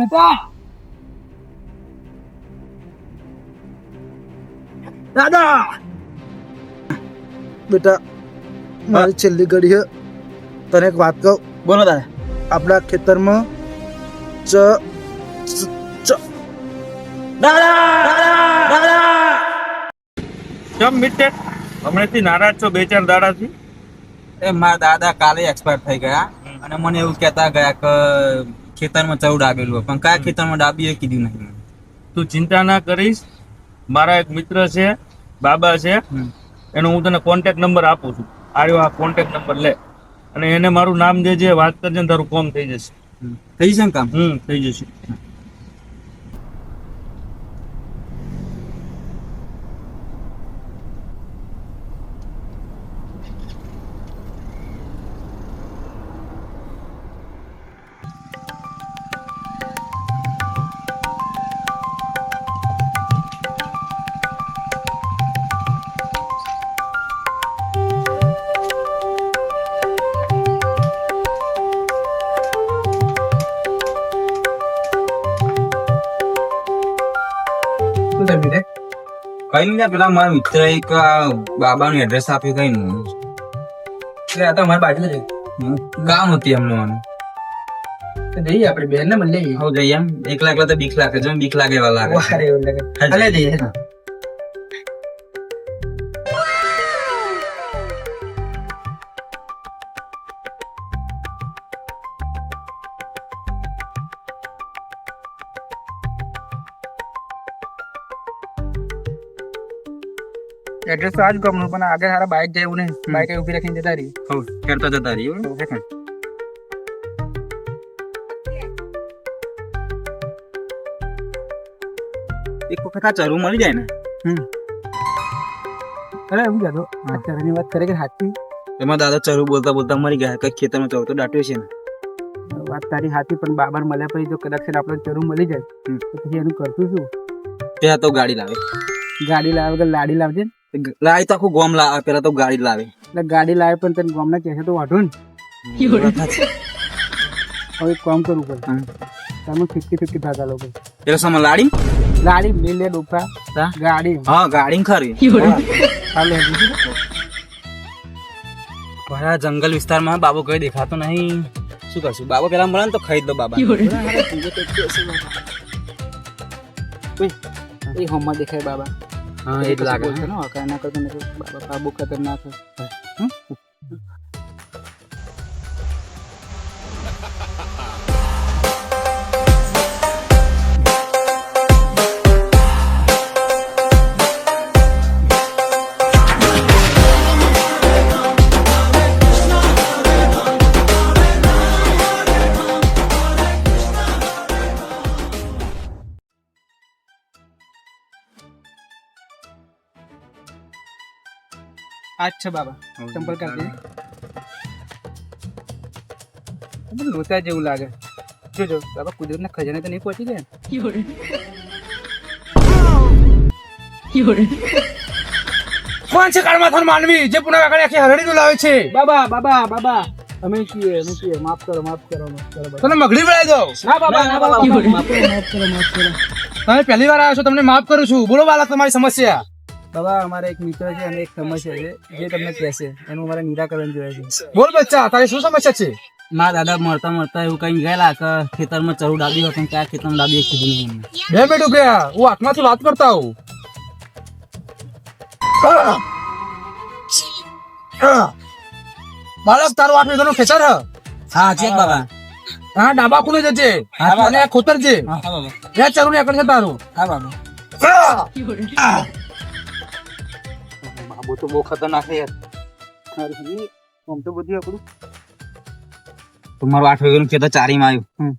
બેટા. દાદા. બેટા મારી છેલ્લી ઘડી તને એક વાત કહું? બોલો દાદા. આપણા ખેતરમાં ચ કેમ મિસ્ટેક હમણાંથી નારાજ છો બે ચાર દાડાથી? એ મારા દાદા કાલે એક્સપાયર થઈ ગયા અને મને એવું કહેતા ગયા કે ખેતરમાં ચૌ ડાબેલું. પણ કયા ખેતરમાં ડાબી એ કીધું નહીં તું ચિંતા ના કરીશ. મારા એક મિત્ર છે બાબા છે. એનો હું તને કોન્ટેક્ટ નંબર આપું છું. આર્યો આ કોન્ટેક્ટ નંબર લે. અને એને મારું નામ દેજે વાત કરજે તારું કોમ થઈ જશે. થઈ જશે કામ? હમ થઈ જશે. થયું કઈ નહીં પેલા મારા મિત્ર એક બાબાનું એડ્રેસ આપ્યું કઈ નહીં એટલે આ તો મારી બાજુ જ ગામ હતી એમનું મને જઈએ આપણે બેન ને મળી લઈએ હવે જઈએ એમ. એકલા એકલા તો બીક લાગે જો બીક લાગે એવા લાગે અરે જઈએ. એડ્રેસ તો આજ ગમનું પણ આગળ સારા બાઇક જાય એવું નહીં. બાઇક ઊભી રાખીને જતા રહી. હવ, ફેરતા જતા રહી? એક વખત આ ચરુ મળી જાય ને? અરે એવું આ અત્યારની વાત કરે કે સાચી એમાં દાદા ચરુ બોલતા બોલતા મરી ગયા કઈ ખેતરમાં ચરતો તો દાટ્યો છે ને. વાત તારી હાથી પણ બાબર મળ્યા પછી જો કદાચ આપણે જરૂર મળી જાય તો પછી એનું કરતું શું? ત્યાં તો ગાડી લાવે. ગાડી લાવે કે લાડી લાવજે ને. લાવી તો આખું ગોમ લાવે પેલા તો ગાડી લાવે. એટલે ગાડી લાવે પણ તને ગામના કહેશે તો વાંધો ને. હવે કામ કરવું પડે. તમે ફિફ્ટી ફિફ્ટી ભાગા લોકો પેલા સમય લાડી? લાડી બે લે ડોપા ગાડી. હા ગાડી ખરી. ભરા જંગલ વિસ્તારમાં બાબો કઈ દેખાતો નહીં. શું કરશું? બાબો પેલા મળે ને તો ખાઈ દો બાબા. એ હોમમાં દેખાય બાબા. હા એ જ લાગે છે ને હકાય ના કરતો બાબા બહુ ખતરનાક છે. છે બાબા ચંપલ કાઢી લોચા જેવું લાગે. જોજો બાબા કુદરતના ખજાને તો નહીં પહોંચી ને? કોણ છે કાળમાંથન માનવી? જે પુના કાકાને આખી હરડી લાવે છે. બાબા બાબા બાબા અમે છીએ અમે છીએ. માફ કરો માફ કરો માફ કરો. તને મગડી બનાવી દો. ના બાબા ના બાબા માફ કરો માફ કરો માફ કરો. તમે પહેલી વાર આવ્યા છો તમને માફ કરું છું. બોલો બાળક તમારી સમસ્યા. બાબા અમારે એક મિત્ર છે અને એક સમસ્યા છે જે તમને કહેશે. એનું અમારે નિરાકરણ જોઈએ છે. બોલ બચ્ચા તારી શું સમસ્યા છે? મારા દાદા મળતા મળતા એવું કઈ ગયેલા કે ખેતરમાં ચરુ ડાબી હતી પણ ખેતરમાં ડાબી કીધું નહીં. બે મિનિટ ઉભ્યા હું આત્માથી વાત કરતા હું બાળક તારો આઠ વીઘાનો ખેતર હ. હા છે બાબા. હા ડાબા ખૂણે જજે. અને આ ખોતર છે હા બાબા. ત્યાં ચરું ને છે તારું. હા બાબા. બાબુ તો બહુ ખતરનાક છે યાર આમ તો બધી આપણું તમારું આઠ વાગ્યાનું ખેતર ચારીમાં આવ્યું.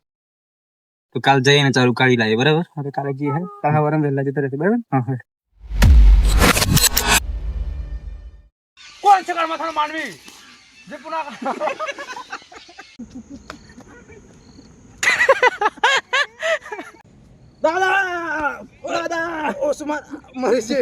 તો કાલ જઈને ચાલુ કાઢી લાવીએ બરાબર હવે કાલે જઈએ હે કાલે સવારે વહેલા જતા રહેશે બરાબર હા હા કોણ છે કાળમાં થાન માનવી જે પુના દાદા ઓ દાદા ઓ સુમાર મરી છે